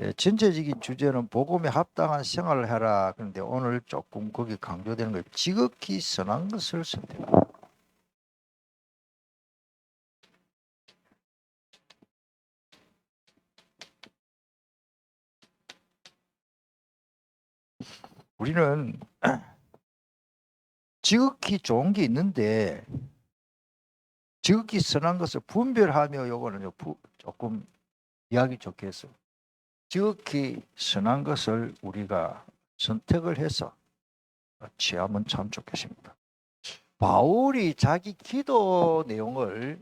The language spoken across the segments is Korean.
예, 전체적인 주제는 복음에 합당한 생활을 해라. 그런데 오늘 조금 거기 강조되는 거 지극히 선한 것을 선택하라. 우리는 지극히 좋은 게 있는데 지극히 선한 것을 분별하며 요거는 조금 이야기 해서 지극히 선한 것을 우리가 선택을 해서 취하면 참 좋겠습니다. 바울이 자기 기도 내용을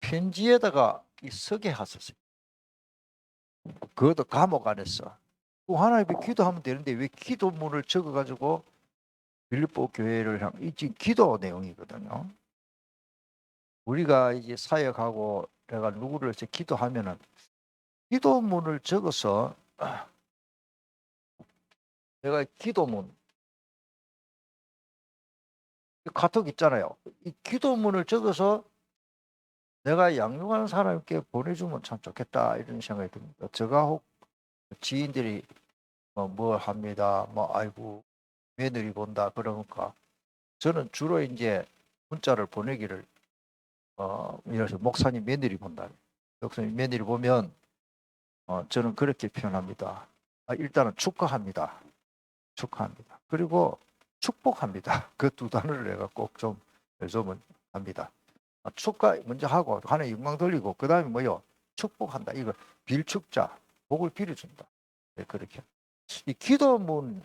편지에다가 이 쓰게 하셨어요. 그것도 감옥 안에서. 그 하나님께 기도하면 되는데 왜 기도문을 적어가지고 빌립보 교회를 향, 이 지금 기도 내용이거든요. 우리가 이제 사역하고 내가 누구를 이제 기도하면은 기도문을 적어서 내가 기도문 이 카톡 있잖아요. 이 기도문을 적어서 내가 양육하는 사람께 보내주면 참 좋겠다 이런 생각이 듭니다. 제가 혹 지인들이 뭐, 뭘 합니다. 뭐 아이고 며느리 본다 그러니까 저는 주로 이제 문자를 보내기를 어 이래서 목사님 며느리 본다. 목사님 며느리 보면 어 저는 그렇게 표현합니다. 아, 일단은 축하합니다. 축하합니다. 그리고 축복합니다. 그 두 단어를 내가 꼭 좀 요즘은 합니다. 아, 축하 먼저 하고 하나님 영광 돌리고 그 다음에 뭐요? 축복한다. 이거 빌축자 복을 빌어준다. 네, 그렇게 이 기도문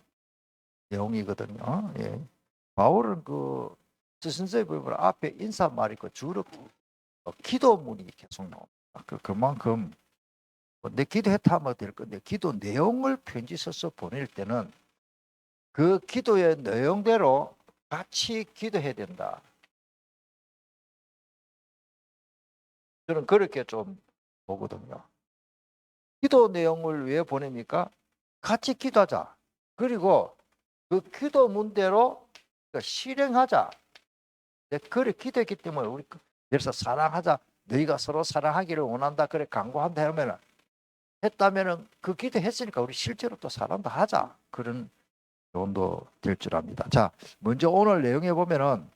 내용이거든요. 예. 바울은 그 스승서에 보면 앞에 인사말이 그 주로 어, 기도문이 계속 나옵니다. 그 그만큼 뭐내 기도했다 하면 될 건데 기도 내용을 편지 써서 보낼 때는 그 기도의 내용대로 같이 기도해야 된다. 저는 그렇게 좀 보거든요. 기도 내용을 왜 보냅니까? 같이 기도하자. 그리고 그 기도 문대로 그 실행하자. 내 그래 기도했기 때문에 우리 그- 그래서 사랑하자. 너희가 서로 사랑하기를 원한다. 그래 강구한다 하면은 했다면은 그 기도했으니까 우리 실제로 또 사랑도 하자. 그런 교훈도 될 줄 압니다. 자, 먼저 오늘 내용에 보면은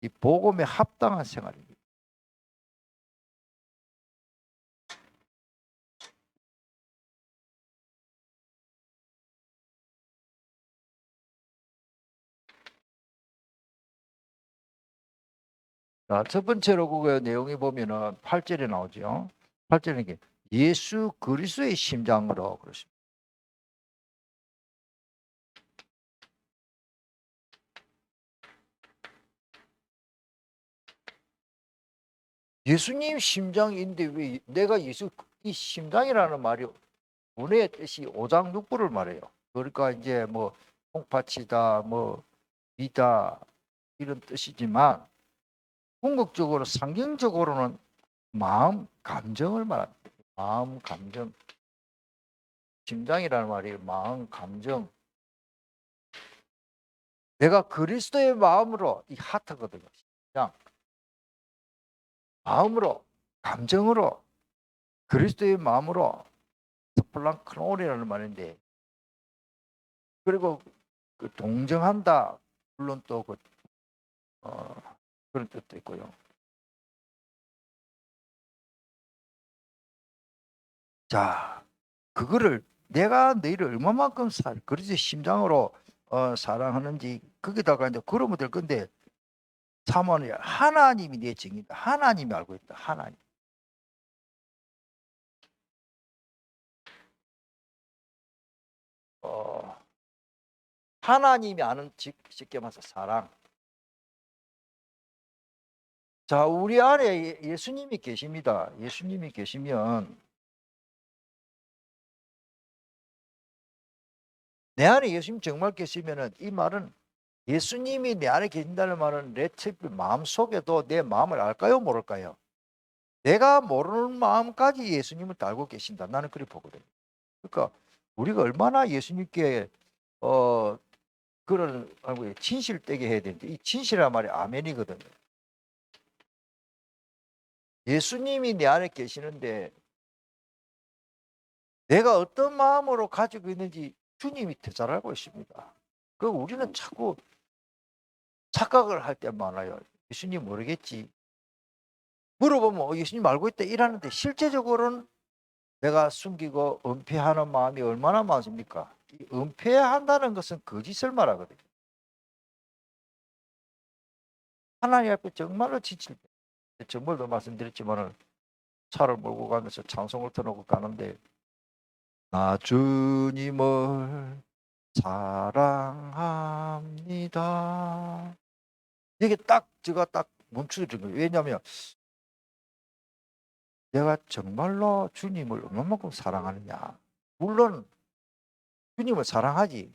이 복음에 합당한 생활입니다. 자, 첫 번째로 그 내용이 보면은 8절에 나오죠. 8절에 이게 예수 그리스도의 심장으로 그렇습니다. 예수님 심장인데 왜 내가 예수 이 심장이라는 말이 문의 뜻이 오장육부를 말해요. 그러니까 이제 뭐 콩팥이다, 뭐 이다 이런 뜻이지만 궁극적으로 상징적으로는 마음 감정을 말합니다. 마음 감정 심장이라는 말이 마음 감정 내가 그리스도의 마음으로 이 하트거든요. 심장 마음으로 감정으로 그리스도의 마음으로 스플랑크놀이라는 말인데 그리고 그 동정한다 물론 또그 어, 그런 뜻도 있고요. 자, 그거를 내가 너희를 얼마만큼 살, 그리스도의 심장으로 어, 사랑하는지 거기다가 이제 그러면 될 건데 사모는 하나님이 내 증인이다. 하나님이 알고 있다. 하나님. 어, 하나님이 아는 즉 쉽게 말해서 사랑. 자, 우리 안에 예- 예수님이 계십니다. 예수님이 계시면 내 안에 예수님 정말 계시면은 이 말은 예수님이 내 안에 계신다는 말은 내 마음 속에도 내 마음을 알까요, 모를까요? 내가 모르는 마음까지 예수님을 알고 계신다. 나는 그렇게 보거든요. 그러니까 우리가 얼마나 예수님께 어 그런 아이고, 진실되게 해야 되는데 이 진실이란 말이 아멘이거든요. 예수님이 내 안에 계시는데 내가 어떤 마음으로 가지고 있는지 주님이 더 잘 알고 있습니다. 그 우리는 자꾸 착각을 할 때 많아요. 예수님 모르겠지. 물어보면 어, 예수님 알고 있다 이러는데 실제적으로는 내가 숨기고 은폐하는 마음이 얼마나 많습니까? 이 은폐한다는 것은 거짓을 말하거든요. 하나님 앞에 정말로 지칠 때, 정말도 말씀드렸지만은 차를 몰고 가면서 찬송을 틀어놓고 가는데 나 주님을 사랑합니다. 이게 딱 제가 딱 멈추는 거예요. 왜냐하면 내가 정말로 주님을 얼마만큼 사랑하느냐. 물론 주님을 사랑하지.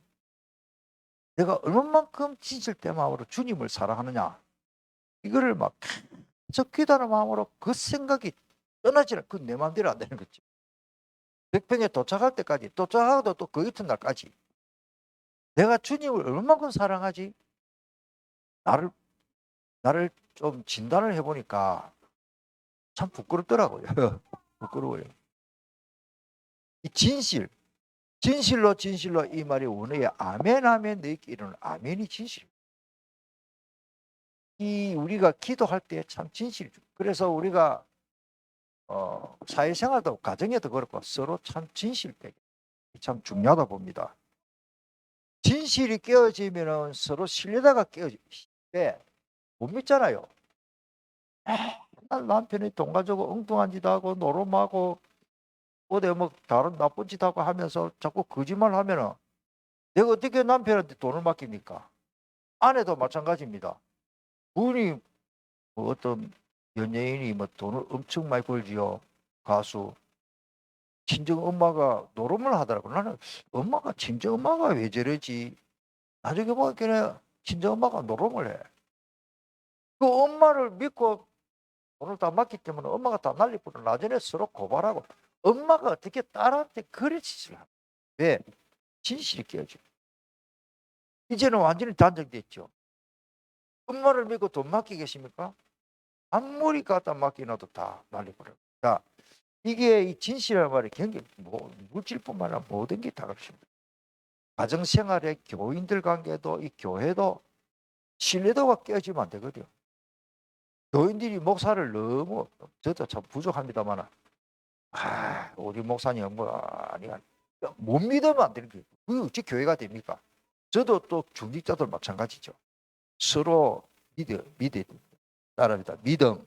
내가 얼마만큼 진실 때 마음으로 주님을 사랑하느냐. 이거를 막 계속 기다는 마음으로 그 생각이 떠나지 않, 그내 마음대로 안 되는 거지. 백평에 도착할 때까지, 도착하고도 또 그 이튿날까지. 내가 주님을 얼마만큼 사랑하지? 나를, 나를 좀 진단을 해보니까 참 부끄럽더라고요. 부끄러워요. 이 진실, 진실로 진실로 이 말이 원어에 아멘 아멘 너희께 이르는 아멘이 진실. 이 우리가 기도할 때 참 진실이죠. 그래서 우리가 어, 사회생활도 가정에도 그렇고 서로 참 진실되게 참 중요하다 봅니다. 진실이 깨어지면은 서로 신뢰다가 깨어지는데 못 믿잖아요. 맨날 남편이 돈 가지고 엉뚱한 짓 하고 노름하고 어디 뭐 다른 나쁜 짓 하고 하면서 자꾸 거짓말 하면은 내가 어떻게 남편한테 돈을 맡깁니까? 아내도 마찬가지입니다. 분이 뭐 어떤 연예인이 뭐 돈을 엄청 많이 벌지요. 가수. 친정 엄마가 노름을 하더라고. 나는 엄마가 친정 엄마가 왜 저러지? 나중에 보니까 친정 엄마가 노름을 해. 그 엄마를 믿고 돈을 다 맡기 때문에 엄마가 다 날리고 나중에 서로 고발하고 엄마가 어떻게 딸한테 그런 짓을 하냐. 왜? 진실이 깨어져. 이제는 완전히 단정됐죠. 엄마를 믿고 돈 맡기 계십니까? 아무리 갖다 맡기놔도 다 날려버려. 자, 이게 이 진실이라는 말이 굉장히 뭐, 물질뿐만 아니라 모든 게 다 그렇습니다. 가정생활에 교인들 관계도 이 교회도 신뢰도가 깨지면 안 되거든요. 교인들이 목사를 너무 저도 참 부족합니다만 아, 우리 목사님 뭐 아니야 못 믿으면 안 되는 거예요. 그게 어찌 교회가 됩니까? 저도 또 중직자들 마찬가지죠. 서로 믿어 믿어 따라합니다. 믿음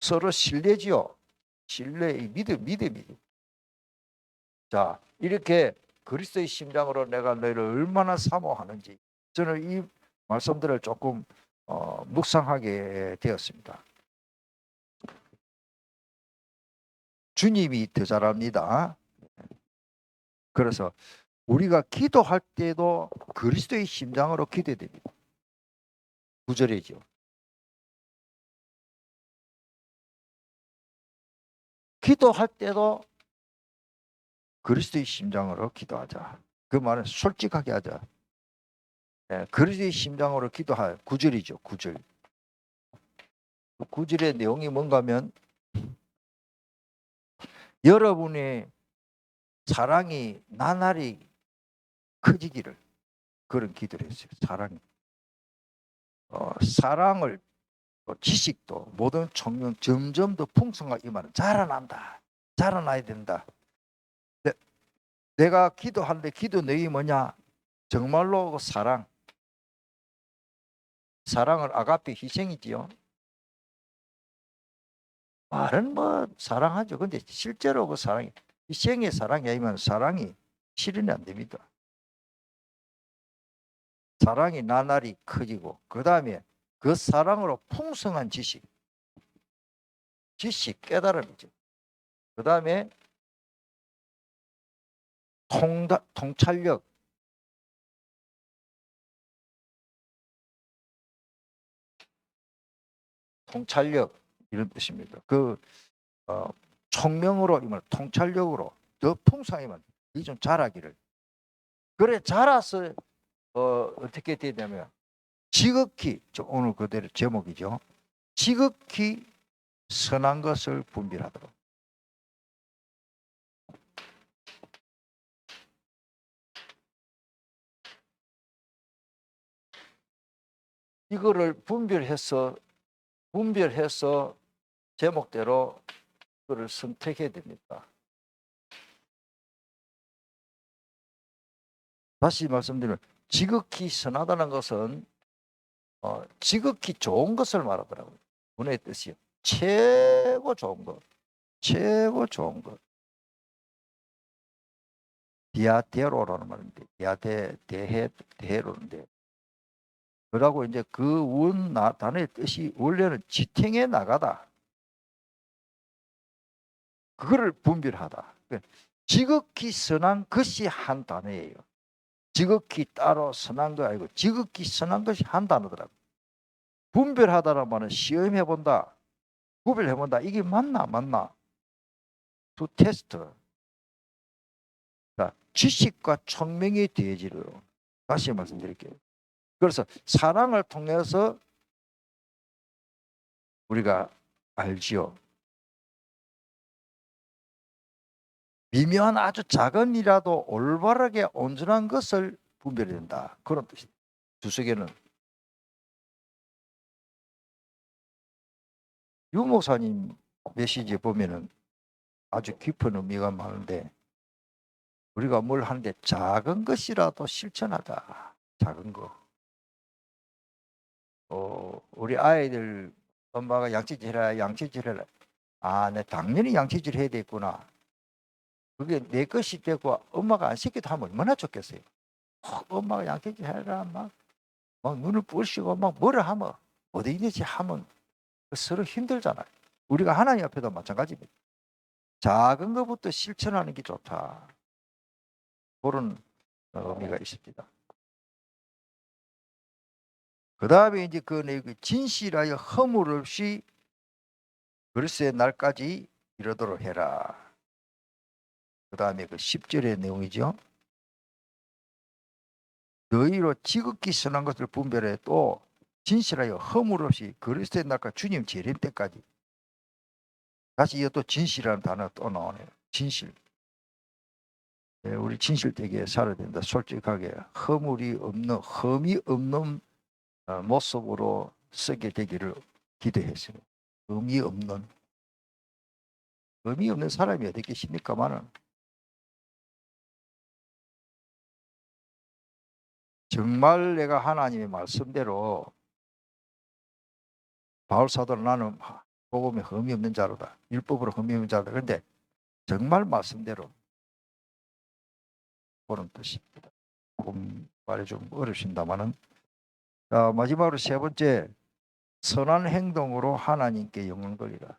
서로 신뢰지요. 신뢰 이 믿음 믿음이. 자 이렇게 그리스도의 심장으로 내가 너희를 얼마나 사모하는지 저는 이 말씀들을 조금 어, 묵상하게 되었습니다. 주님이 더 잘합니다. 그래서 우리가 기도할 때도 그리스도의 심장으로 기도해야 됩니다. 구절이죠. 기도할 때도 그리스도의 심장으로 기도하자. 그 말은 솔직하게 하자. 예, 그리스도의 심장으로 기도할 구절이죠. 구절. 구절의 내용이 뭔가 하면 여러분의 사랑이 나날이 커지기를 그런 기도를 했어요. 사랑이. 어, 사랑을 또 지식도 모든 청년 점점 더 풍성하게 이 말은 자라난다. 자라나야 된다. 내, 내가 기도하는데 기도 내용이 뭐냐? 정말로 그 사랑. 사랑을 아가페 희생이지요. 말은 뭐 사랑하죠. 근데 실제로 그 사랑이 희생의 사랑이 아니면 사랑이 실현이 안 됩니다. 사랑이 나날이 커지고 그 다음에 그 사랑으로 풍성한 지식, 지식 깨달음이죠. 그 다음에 통찰력, 통찰력 이런 뜻입니다. 그 어, 총명으로 이말 통찰력으로 더 풍성하면 이 좀 자라기를 그래 자라서 어, 어떻게 되냐면 지극히 저 오늘 그대로 제목이죠. 지극히 선한 것을 분별하도록. 이거를 분별해서 분별해서 제목대로 그를 선택해야 됩니다. 다시 말씀드리면 지극히 선하다는 것은 어, 지극히 좋은 것을 말하더라고요. 문의 뜻이요. 최고 좋은 것. 최고 좋은 것. 디아데로라는 말인데 디아데 대해 대해로인데 그러고 이제 그원 단어의 뜻이 원래는 지탱해 나가다. 그거를 분별하다. 그러니까 지극히 선한 것이 한 단어예요. 지극히 따로 선한 거 아니고 지극히 선한 것이 한 단어더라고. 분별하다는 말은 시험해 본다, 구별해 본다. 이게 맞나 맞나? 두 테스트. 자, 지식과 총명의 대지로 다시 말씀드릴게요. 그래서 사랑을 통해서 우리가 알지요. 미묘한 아주 작은 일이라도 올바르게 온전한 것을 분별해야 된다. 그런 뜻이 주석에는 유 목사님 메시지에 보면은 아주 깊은 의미가 많은데 우리가 뭘 하는데 작은 것이라도 실천하자. 작은 거. 어, 우리 아이들 엄마가 양치질 해라, 양치질 해라. 아, 내 당연히 양치질 해야 되겠구나. 그게 내 것이 되고 엄마가 안 시켜도 하면 얼마나 좋겠어요. 어, 엄마가 양치질 해라, 막, 막 눈을 부시고 막 뭐를 하면 어디 있는지 하면 서로 힘들잖아요. 우리가 하나님 앞에도 마찬가지입니다. 작은 것부터 실천하는 게 좋다. 그런 의미가 있습니다. 그 다음에 이제 그 내용이 진실하여 허물 없이 그리스의 날까지 이르도록 해라. 그 다음에 그 10절의 내용이죠. 너희로 지극히 선한 것을 분별해 또 진실하여 허물 없이 그리스도의 날까 주님 재림 때까지 다시 이어 또 진실이라는 단어 또 나오네요. 진실. 네, 우리 진실되게 살아야 된다. 솔직하게 허물이 없는 흠이 없는 어, 모습으로 쓰게 되기를 기도했습니다. 의미 없는 의미 없는 사람이 어디 계십니까만은 정말 내가 하나님의 말씀대로 바울 사도는 나는 복음에 흠이 없는 자로다. 율법으로 흠이 없는 자로다. 그런데 정말 말씀대로 그런 뜻입니다. 조금 말이 좀 자, 마지막으로 세 번째 선한 행동으로 하나님께 영광 돌리라.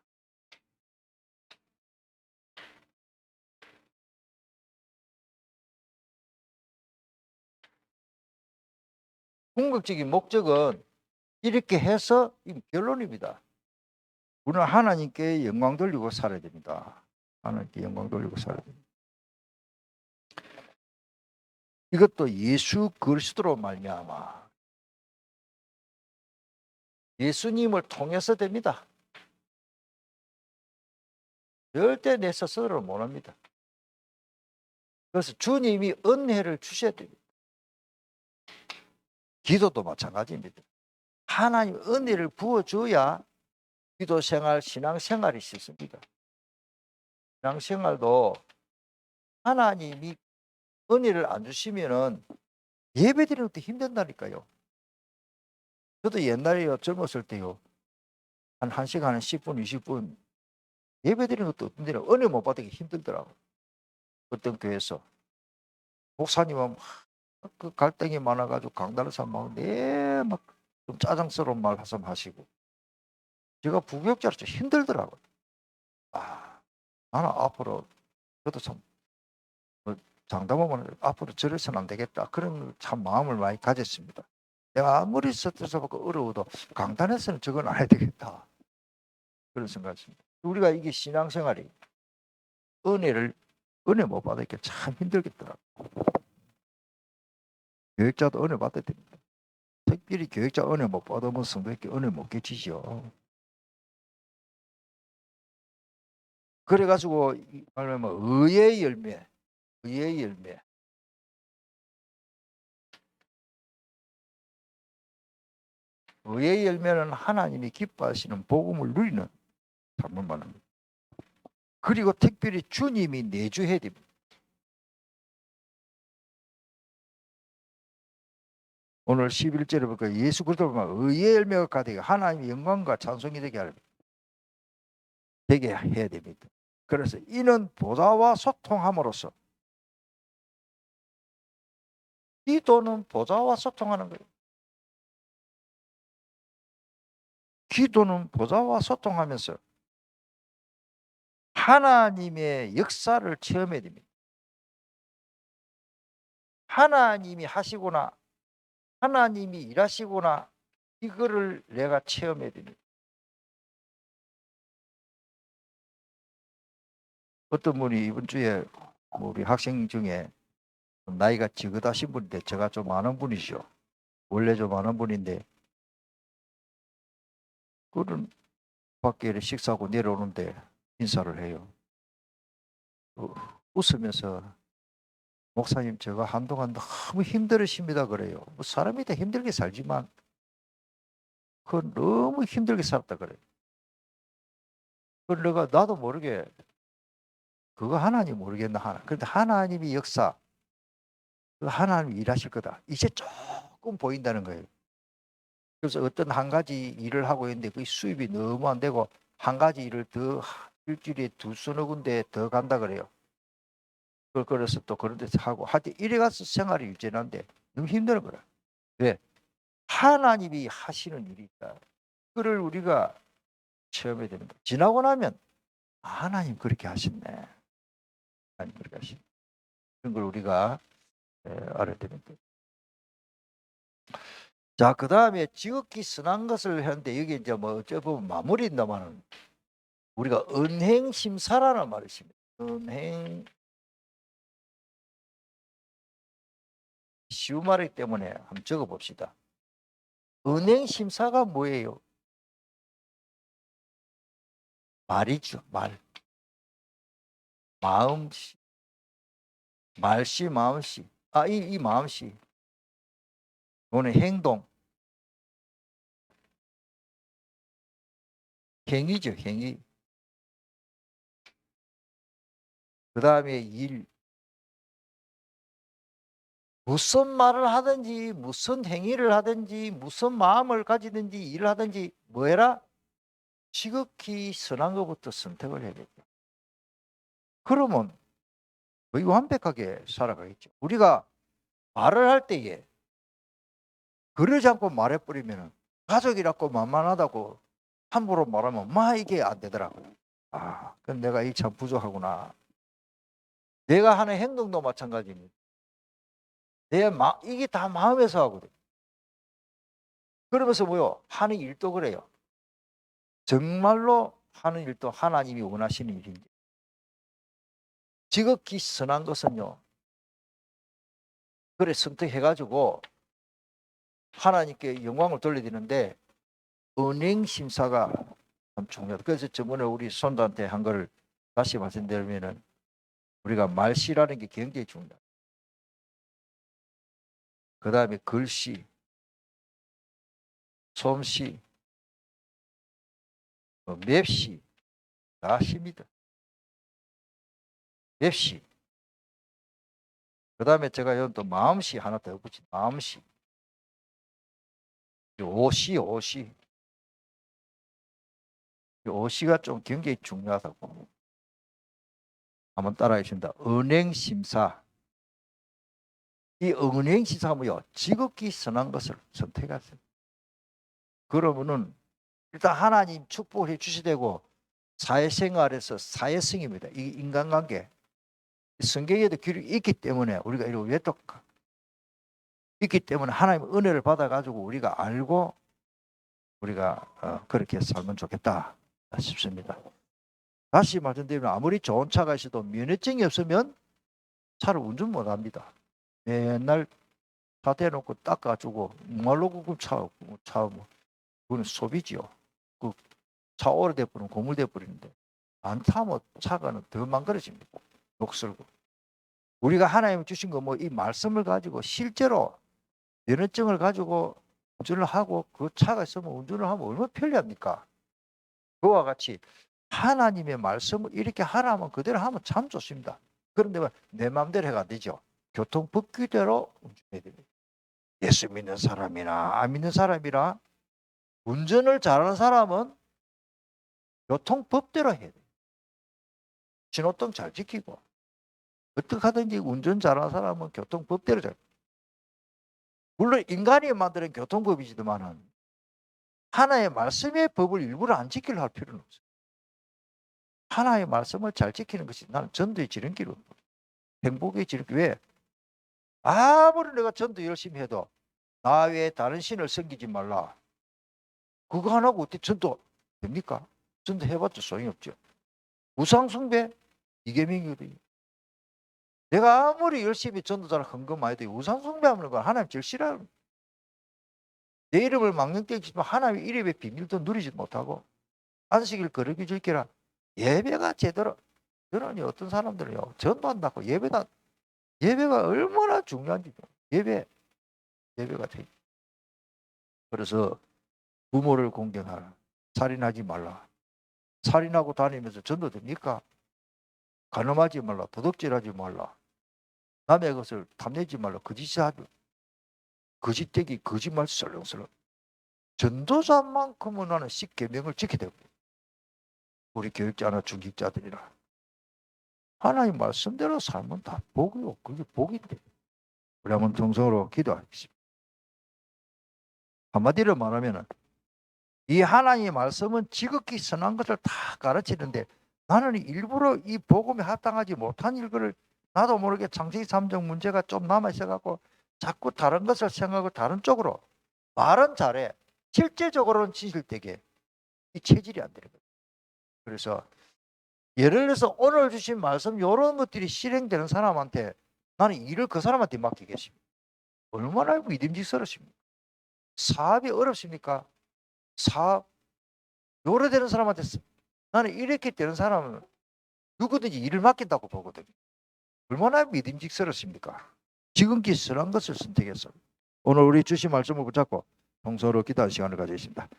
궁극적인 목적은 이렇게 해서 이 결론입니다. 우리는 하나님께 영광 돌리고 살아야 됩니다. 하나님께 영광 돌리고 살아야 됩니다. 이것도 예수 그리스도로 말미암아 예수님을 통해서 됩니다. 절대 내 스스로를 못합니다. 그래서 주님이 은혜를 주셔야 됩니다. 기도도 마찬가지입니다. 하나님 은혜를 부어줘야 기도 생활, 신앙 생활이 쉽습니다. 신앙 생활도 하나님이 은혜를 안 주시면은 예배 드리는 것도 힘든다니까요. 저도 옛날에요, 젊었을 때요. 한 1시간, 10분, 20분 예배 드리는 것도 없는데 은혜 못 받기 힘들더라고. 어떤 교회에서. 목사님은 막 그 갈등이 많아가지고 강단에서 막, 네, 막, 좀 짜증스러운 말 하시고. 제가 부교육자로 좀 힘들더라고요. 아, 나는 앞으로, 저도 참, 뭐 장담하면 앞으로 저래서는 안 되겠다. 그런 참 마음을 많이 가졌습니다. 내가 아무리 스트레스 받고 어려워도 강단에서는 저건 안 해야 되겠다. 그런 생각이습니다 우리가 이게 신앙생활이 은혜를 은혜 못 받으니까 참 힘들겠더라고. 교육자도 은혜 받아야 됩니다. 특별히 교육자 은혜 못 받으면 성도에게 은혜 못 끼치죠. 그래가지고 이 말하면 의의 열매, 의의 열매. 의의 열매는 하나님이 기뻐하시는 복음을 누리는 삶을 말합니다. 그리고 특별히 주님이 내주해야 됩니다. 오늘 11절에 보니까 예수 그리스도 보면 의의 열매가 가득해 하나님의 영광과 찬송이 되게 할 되게 해야 됩니다. 그래서 이는 보좌와 소통함으로써 기도는 보좌와 소통하는 거예요. 기도는 보좌와 소통하면서 하나님의 역사를 체험해야 됩니다. 하나님이 하시거나 하나님이 일하시거나 이거를 내가 체험해야 됩니다. 어떤 분이 이번 주에 뭐 우리 학생 중에 나이가 지긋하신 분인데 제가 좀 아는 분이시오. 원래 좀 아는 분인데 그런 밖에 식사하고 내려오는데 인사를 해요. 어, 웃으면서 목사님 제가 한동안 너무 힘들으십니다 그래요. 뭐 사람이 다 힘들게 살지만 그 너무 힘들게 살았다 그래요. 그 내가 나도 모르게 그거 하나님 모르겠나 하나. 그런데 하나님이 역사 그 하나님 일하실 거다. 이제 조금 보인다는 거예요. 그래서 어떤 한 가지 일을 하고 있는데 그 수입이 너무 안 되고 한 가지 일을 더 일주일에 두 서너 군데 더 간다 그래요. 그걸 그래서 또 그런 데서 하고 하여튼 이래 가서 생활이 유지하는데 너무 힘든 거라. 왜? 하나님이 하시는 일이 있다. 그를 우리가 체험해야 됩니다. 지나고 나면 아, 하나님 그렇게 하셨네. 하나님 그렇게 하신 그런 걸 우리가 에, 알아야 됩니다. 자, 그 다음에 지극히 선한 것을 하는데 여기 이제 뭐 어째 보면 마무리인다마는 우리가 은행 심사라는 말을 씁니다. 은행 쉬운 말이기 때문에 한번 적어 봅시다. 은행 심사가 뭐예요? 말이죠, 말. 마음씨. 말씨, 마음씨. 아, 이, 이 마음씨. 이거는 행동. 행위죠, 행위. 그 다음에 일. 무슨 말을 하든지, 무슨 행위를 하든지, 무슨 마음을 가지든지, 일을 하든지, 뭐 해라? 지극히 선한 것부터 선택을 해야겠다. 그러면 거의 완벽하게 살아가겠죠. 우리가 말을 할 때에 그러지 않고 말해버리면 가족이라고 만만하다고 함부로 말하면 마 이게 안 되더라고요. 아, 그럼 내가 이 참 부족하구나. 내가 하는 행동도 마찬가지입니다. 내 마, 이게 다 마음에서 하거든. 그러면서 뭐요? 하는 일도 그래요. 정말로 하는 일도 하나님이 원하시는 일인지. 지극히 선한 것은요. 그래 선택해가지고 하나님께 영광을 돌려드리는데 은행 심사가 참 중요하다. 그래서 저번에 우리 손자한테 한 거를 다시 말씀드리면은 우리가 말씨라는 게 굉장히 중요하다. 그 다음에 글씨, 솜씨, 뭐 맵시 다 십니다. 맵시. 그 다음에 제가 여기 또 마음시 하나 더 붙인 오시, 오시. 이 오시가 좀 굉장히 중요하다고. 한번 따라 해 주신다. 은행 심사. 이 은행 뭐요? 지극히 선한 것을 선택하세요. 그러면은 일단 하나님 축복해 주시되고 사회생활에서 사회성입니다. 이 인간관계. 성경에도 기록이 있기 때문에 우리가 이런 왜또 있기 때문에 하나님 은혜를 받아가지고 우리가 알고 우리가 어, 그렇게 살면 좋겠다 싶습니다. 다시 말씀드리면 아무리 좋은 차가 있어도 면허증이 없으면 차를 운전 못합니다. 맨날 차 대놓고 닦아주고 말로 그금 차, 차 뭐, 그거는 소비지요. 그 차 오래돼 버리면 고물돼 버리는데 안 타면 차가는 더 망가져집니다. 녹슬고. 우리가 하나님 주신 거 뭐 이 말씀을 가지고 실제로 면허증을 가지고 운전을 하고 그 차가 있으면 운전을 하면 얼마나 편리합니까? 그와 같이 하나님의 말씀을 이렇게 하라면 그대로 하면 참 좋습니다. 그런데 왜내 마음대로 해가 안 되죠. 교통법 규대로 운전해야 됩니다. 예수 믿는 사람이나 안 믿는 사람이라 운전을 잘하는 사람은 교통법대로 해야 돼요. 신호등 잘 지키고 어떻게 하든지 운전 잘하는 사람은 교통법대로 잘 물론 인간이 만드는 교통법이지만은 하나의 말씀의 법을 일부러 안 지키려 할 필요는 없어요. 하나의 말씀을 잘 지키는 것이 나는 전도의 지름길로 행복의 지름길 왜? 아무리 내가 전도 열심히 해도 나 외에 다른 신을 섬기지 말라. 그거 안 하고 어떻게 전도 됩니까? 전도 해봤자 소용이 없죠. 우상숭배 이계명이거든요. 내가 아무리 열심히 전도자를 헌금 해도 우상숭배하는 건 하나님 제일 싫어하는 내 이름을 망령되지만 하나님 이름의 비밀도 누리지 못하고 안식일 거르기 즐기라 예배가 제대로 저는 어떤 사람들은요 전도한다고 예배다 예배가 얼마나 중요한지 예배 예배가 돼 그래서 부모를 공경하라. 살인하지 말라. 살인하고 다니면서 전도 됩니까? 간음하지 말라. 도둑질하지 말라. 남의 것을 탐내지 말라. 거짓하지 거짓되기 거짓말 설렁설렁. 전도자만큼은 나는 십계명을 지켜야 되고. 우리 교육자나 중직자들이라 하나님 말씀대로 살면 다 복이요. 그게 복인데. 우리 한번 정성으로 기도하겠습니다 한마디로 말하면은 이 하나님의 말씀은 지극히 선한 것을 다 가르치는데 나는 일부러 이 복음에 합당하지 못한 일들을 나도 모르게 장세기 삼정 문제가 좀 남아 있어 갖고 자꾸 다른 것을 생각하고 다른 쪽으로 말은 잘해. 실제적으로는 진실되게 이 체질이 안 되는 거예요. 그래서 예를 들어서 오늘 주신 말씀 이런 것들이 실행되는 사람한테 나는 일을 그 사람한테 맡기겠습니다. 얼마나 믿음직스럽습니까? 사업이 어렵습니까? 사업 노래되는 사람한테 쓰- 나는 이렇게 되는 사람은 누구든지 일을 맡긴다고 보거든요. 얼마나 믿음직스럽습니까? 지금기 선한 것을 선택해서 오늘 우리 주신 말씀을 붙잡고 동서로 기도하는 시간을 가지겠습니다.